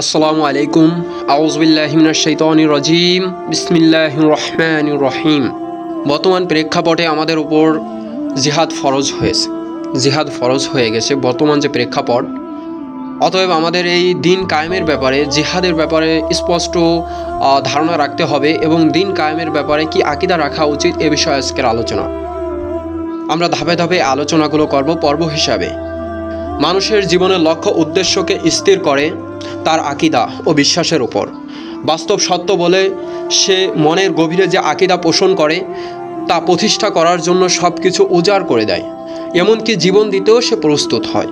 আসসালামু আলাইকুম। আউজবিল্লাহিমিনার শৈতানি রাজিম। বিসমিল্লাহ রহমান রহিম। বর্তমান প্রেক্ষাপটে আমাদের উপর জিহাদ ফরজ হয়েছে। জিহাদ ফরজ হয়ে গেছে বর্তমান যে প্রেক্ষাপট। অতএব আমাদের এই দিন কায়েমের ব্যাপারে, জিহাদের ব্যাপারে স্পষ্ট ধারণা রাখতে হবে এবং দিন কায়েমের ব্যাপারে কি আকিদা রাখা উচিত এ বিষয়ে আজকের আলোচনা। আমরা ধাপে ধাপে আলোচনাগুলো করব পর্ব হিসাবে। মানুষের জীবনের লক্ষ্য উদ্দেশ্যকে স্থির করে তার আকিদা ও বিশ্বাসের উপর। বাস্তব সত্য বলে সে মনের গভীরে যে আকিদা পোষণ করে, তা প্রতিষ্ঠা করার জন্য সব কিছু উজাড় করে দেয়। এমনকি জীবন দিতেও সে প্রস্তুত হয়।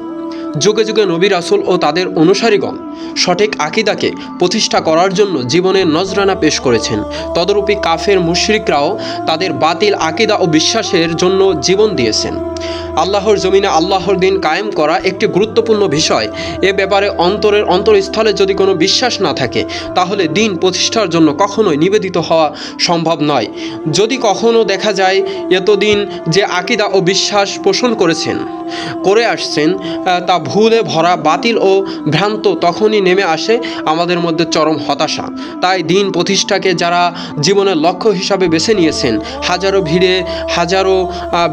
যুগে যুগে নবী রাসুল ও তাদের অনুসারীগণ সঠিক আকিদাকে প্রতিষ্ঠা করার জন্য জীবনের নজরানা পেশ করেছেন। তদরূপী কাফের মুশরিকরাও তাদের বাতিল আকিদা ও বিশ্বাসের জন্য জীবন দিয়েছেন। আল্লাহর জমিনে আল্লাহর দিন কায়েম করা একটি গুরুত্বপূর্ণ বিষয়। এ ব্যাপারে অন্তরের অন্তরস্থলে যদি কোনো বিশ্বাস না থাকে, তাহলে দিন প্রতিষ্ঠার জন্য কখনোই নিবেদিত হওয়া সম্ভব নয়। যদি কখনো দেখা যায় এতদিন যে আকিদা ও বিশ্বাস পোষণ করেছেন, করে আসছেন তা ভুলে ভরা বাতিল ও ভ্রান্ত তখনই নেমে আসে আমাদের মধ্যে চরম হতাশা। তাই দিন প্রতিষ্ঠাকে যারা জীবনের লক্ষ্য হিসাবে বেছে নিয়েছেন, হাজারো ভিড়ে, হাজারো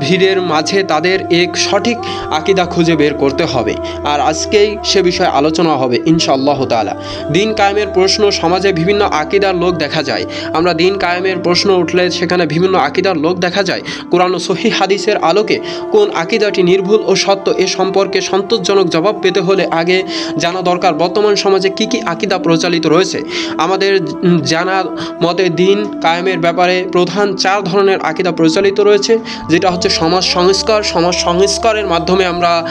ভিড়ের মাঝে তাদের এক সঠিক আকিদা খুঁজে বের করতে হবে। আর আজকেই সে বিষয়ে আলোচনা হবে ইনশাআল্লাহ তাআলা। দিন কায়েমের প্রশ্ন, সমাজে বিভিন্ন আকিদার লোক দেখা যায়। আমরা দিন কায়েমের প্রশ্ন উঠলে সেখানে বিভিন্ন আকিদার লোক দেখা যায়। কোরআন সহি হাদিসের আলোকে কোন আকিদাটি নির্ভুল ও সত্য এ সম্পর্কে সন্তোষজনক জবাব পেতে হলে আগে জানা দরকার বর্তমান সমাজে কি কি আকিদা প্রচলিত রয়েছে? আমাদের উম, জানা মতে দিন কায়েমের ব্যাপারে প্রধান চার ধরনের আকিদা প্রচলিত রয়েছে যেটা হচ্ছে সমাজ সংস্কার। সমাজ সংস্কারের মাধ্যমে আমরা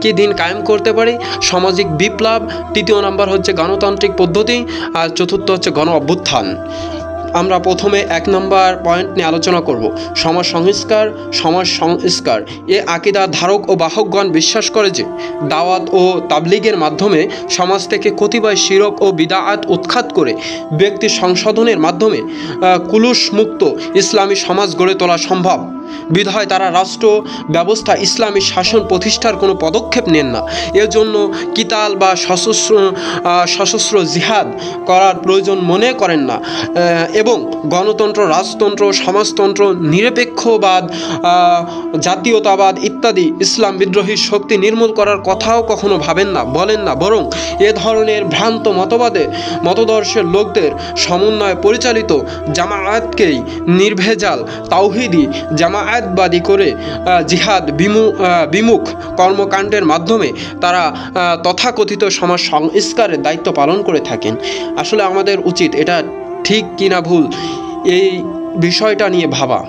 কি দিন কায়েম করতে পারি? সামাজিক বিপ্লব। তৃতীয় নাম্বার হচ্ছে গণতান্ত্রিক পদ্ধতি। আর চতুর্থ হচ্ছে গণ অভ্যুত্থান। আমরা প্রথমে এক নম্বর পয়েন্ট নিয়ে আলোচনা করব। সমাজ সংস্কার সমাজ সংস্কার এ আকিদা ধারক ও বাহকগণ বিশ্বাস করে যে দাওয়াত ও তাবলিগের মাধ্যমে সমাজ থেকে কতিপয় শিরক ও বিদাআত উৎখাত করে ব্যক্তি সংশোধনের মাধ্যমে আহ, কুলুষ মুক্ত ইসলামী সমাজ গড়ে তোলা সম্ভব। বিধায় তারা রাষ্ট্র ব্যবস্থা ইসলামী শাসন প্রতিষ্ঠার কোনো পদক্ষেপ নেন না। এর জন্য কিতাল বা সশস্ত্র সশস্ত্র জিহাদ করার প্রয়োজন মনে করেন না। আহ, এবং গণতন্ত্র, রাজতন্ত্র, সমাজতন্ত্র, নিরপেক্ষবাদ জাতীয়তাবাদ ইত্যাদি ইসলাম বিদ্রোহী শক্তি নির্মূল করার কথাও কখনো ভাবেন না, বলেন না। বরং এ ধরনের ভ্রান্ত মতবাদে মতদর্শের লোকদের সমন্বয়ে পরিচালিত জামায়াতকেই নির্ভেজাল, তাওহিদি, জামায়াতবাদী করে জিহাদ বিমু বিমুখ কর্মকাণ্ডের মাধ্যমে তারা তথাকথিত সমাজ সংস্কারের দায়িত্ব পালন করে থাকেন। আসলে আমাদের উচিত এটা ঠিক কি না ভুল, এই বিষয়টা নিয়ে ভাবা।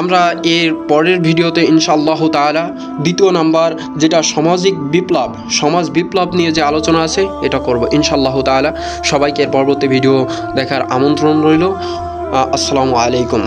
আমরা এর পরের ভিডিওতে ইনশাআল্লাহ তালা দ্বিতীয় নাম্বার যেটা সামাজিক বিপ্লব, সমাজ বিপ্লব নিয়ে যে আলোচনা আছে, এটা করব ইনশাআল্লাহ তালা সবাইকে এর পরবর্তী ভিডিও দেখার আমন্ত্রণ রইল। আসসালামু আলাইকুম।